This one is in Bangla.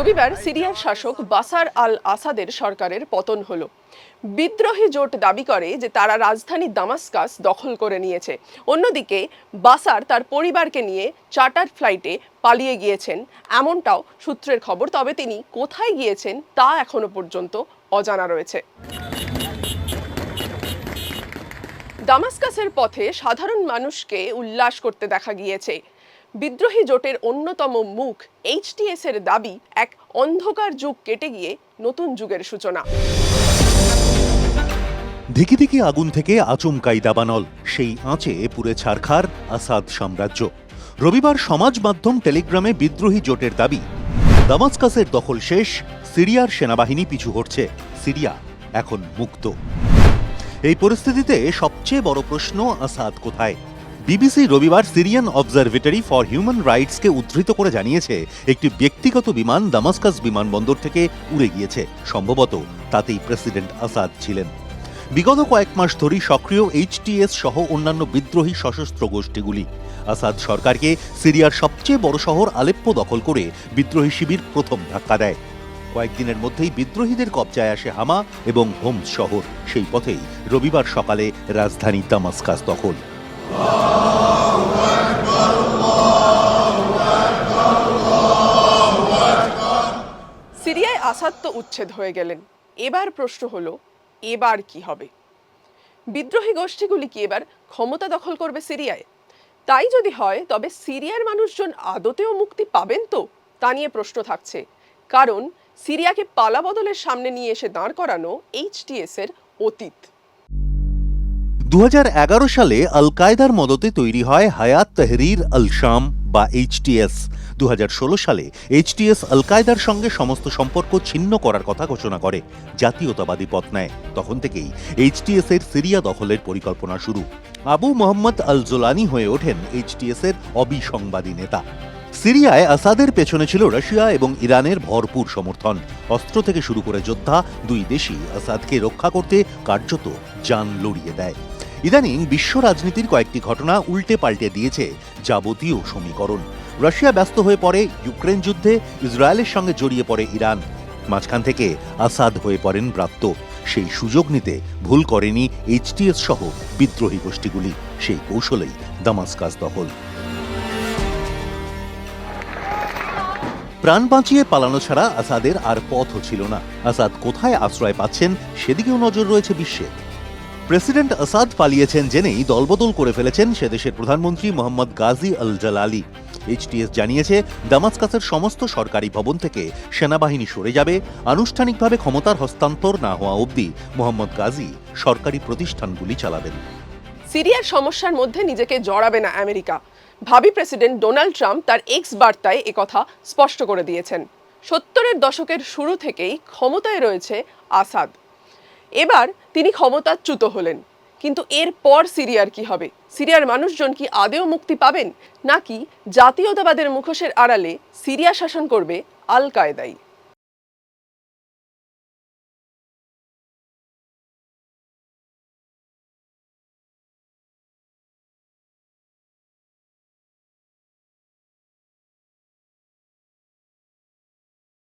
রবিবার সিরিয়ার শাসক বাসার আল আসাদের সরকারের পতন হলো। বিদ্রোহী জোট দাবি করে যে তারা রাজধানী দামাস্কাস দখল করে নিয়েছে। অন্যদিকে বাসার তার পরিবারকে নিয়ে চার্টার ফ্লাইটে পালিয়ে গিয়েছেন। এমনটাও সূত্রের খবর, তবে তিনি কোথায় গিয়েছেন তা এখনও পর্যন্ত অজানা রয়েছে। দামাস্কাসের পথে সাধারণ মানুষকে উল্লাস করতে দেখা গিয়েছে। বিদ্রোহী জোটের অন্যতম মুখ এইচটিএস এর দাবি এক অন্ধকার যুগ কেটে গিয়ে নতুন যুগের সূচনা। ধিকি ধিকি আগুন থেকে আচমকাই দাবানল, সেই আঁচে পুরে ছারখার আসাদ সাম্রাজ্য। রবিবার সমাজ মাধ্যম টেলিগ্রামে বিদ্রোহী জোটের দাবি, দামাস্কাসের দখল শেষ, সিরিয়ার সেনাবাহিনী পিছু হটছে, সিরিয়া এখন মুক্ত। এই পরিস্থিতিতে সবচেয়ে বড় প্রশ্ন আসাদ কোথায়? বিবিসি রবিবার সিরিয়ান অবজারভেটরি ফর হিউম্যান রাইটসকে উদ্ধৃত করে জানিয়েছে, একটি ব্যক্তিগত বিমান দামাস্কাস বিমানবন্দর থেকে উড়ে গিয়েছে। সম্ভবত তাতেই প্রেসিডেন্ট আসাদ ছিলেন। বিগত কয়েক মাস ধরেই সক্রিয় এইচটিএস সহ অন্যান্য বিদ্রোহী সশস্ত্র গোষ্ঠীগুলি। আসাদ সরকারকে সিরিয়ার সবচেয়ে বড় শহর আলেপ্পো দখল করে বিদ্রোহী শিবির প্রথম ধাক্কা দেয়। কয়েকদিনের মধ্যেই বিদ্রোহীদের কবজায় আসে হামা এবং হোমস শহর। সেই পথেই রবিবার সকালে রাজধানী দামাস্কাস দখল। সিরিয়ায় আসাদ তো উচ্ছেদ হয়ে গেলেন। এবার প্রশ্ন হলো, এবার কি হবে? বিদ্রোহী গোষ্ঠীগুলি কি এবার ক্ষমতা দখল করবে সিরিয়ায়? তাই যদি হয়, তবে সিরিয়ার মানুষজন আদতেও মুক্তি পাবেন তো? তা নিয়ে প্রশ্ন থাকছে। কারণ, সিরিয়াকে পালাবদলের সামনে নিয়ে এসে দাঁড় করানো এইচটিএস এর অতীত। দু হাজার এগারো সালে আল কায়দার মদতে তৈরি হয় হায়াত তেহরির আল শাম বা এইচটিএস দু হাজার ষোলো সালে এইচটিএস আল কায়দার সঙ্গে সমস্ত সম্পর্ক ছিন্ন করার কথা ঘোষণা করে, জাতীয়তাবাদী পথ নেয়। তখন থেকেই এইচটিএস এর সিরিয়া দখলের পরিকল্পনা শুরু। আবু মোহাম্মদ আল জোলানি হয়ে ওঠেন এইচটিএস এর অবিসংবাদী নেতা। সিরিয়ায় আসাদের পেছনে ছিল রাশিয়া এবং ইরানের ভরপুর সমর্থন। অস্ত্র থেকে শুরু করে যোদ্ধা দুই দেশই আসাদকে রক্ষা করতে কার্যত যান লড়িয়ে দেয়। ইদানিং বিশ্ব রাজনীতির কয়েকটি ঘটনা উল্টে পাল্টে দিয়েছে যাবতীয় সমীকরণ। রাশিয়া ব্যস্ত হয়ে পড়ে ইউক্রেন যুদ্ধে, ইসরায়েলের সঙ্গে জড়িয়ে পড়ে ইরান। মাঝখান থেকে আসাদ হয়ে পড়েন ব্রাত্য। সেই সুযোগ নিতে ভুল করেনি এইচটিএস সহ বিদ্রোহী গোষ্ঠীগুলি। সেই কৌশলেই দামাস্কাস দখল। প্রাণ বাঁচিয়ে পালানো ছাড়া আসাদের আর পথও ছিল না। আসাদ কোথায় আশ্রয় পাচ্ছেন সেদিকেও নজর রয়েছে বিশ্বের প্রেসিডেন্ট আসাদ পালিয়েছেন জেনেই দলবদল করে ফেলেছেন সে দেশের প্রধানমন্ত্রী মোহাম্মদ গাজী আল জালালি। এইচটিএস জানিয়েছে, দামাস্কাসের সমস্ত সরকারি ভবন থেকে সেনাবাহিনী সরে যাবে, আনুষ্ঠানিকভাবে ক্ষমতার হস্তান্তর না হওয়া অবধি মোহাম্মদ গাজী সরকারি প্রতিষ্ঠানগুলি চালাবেন। সিরিয়ার সমস্যার মধ্যে নিজেকে জড়াবে না আমেরিকা। ভাবি প্রেসিডেন্ট ডোনাল্ড ট্রাম্প তার এক্স বার্তায় একথা স্পষ্ট করে দিয়েছেন। সত্তরের দশকের শুরু থেকেই ক্ষমতায় রয়েছে আসাদ। এবার তিনি ক্ষমতাচ্যুত হলেন। কিন্তু এরপর সিরিয়ার কি হবে? সিরিয়ার মানুষজন কি আদেও মুক্তি পাবেন? নাকি জাতীয়তাবাদের মুখোশের আড়ালে সিরিয়া শাসন করবে আল কায়দাই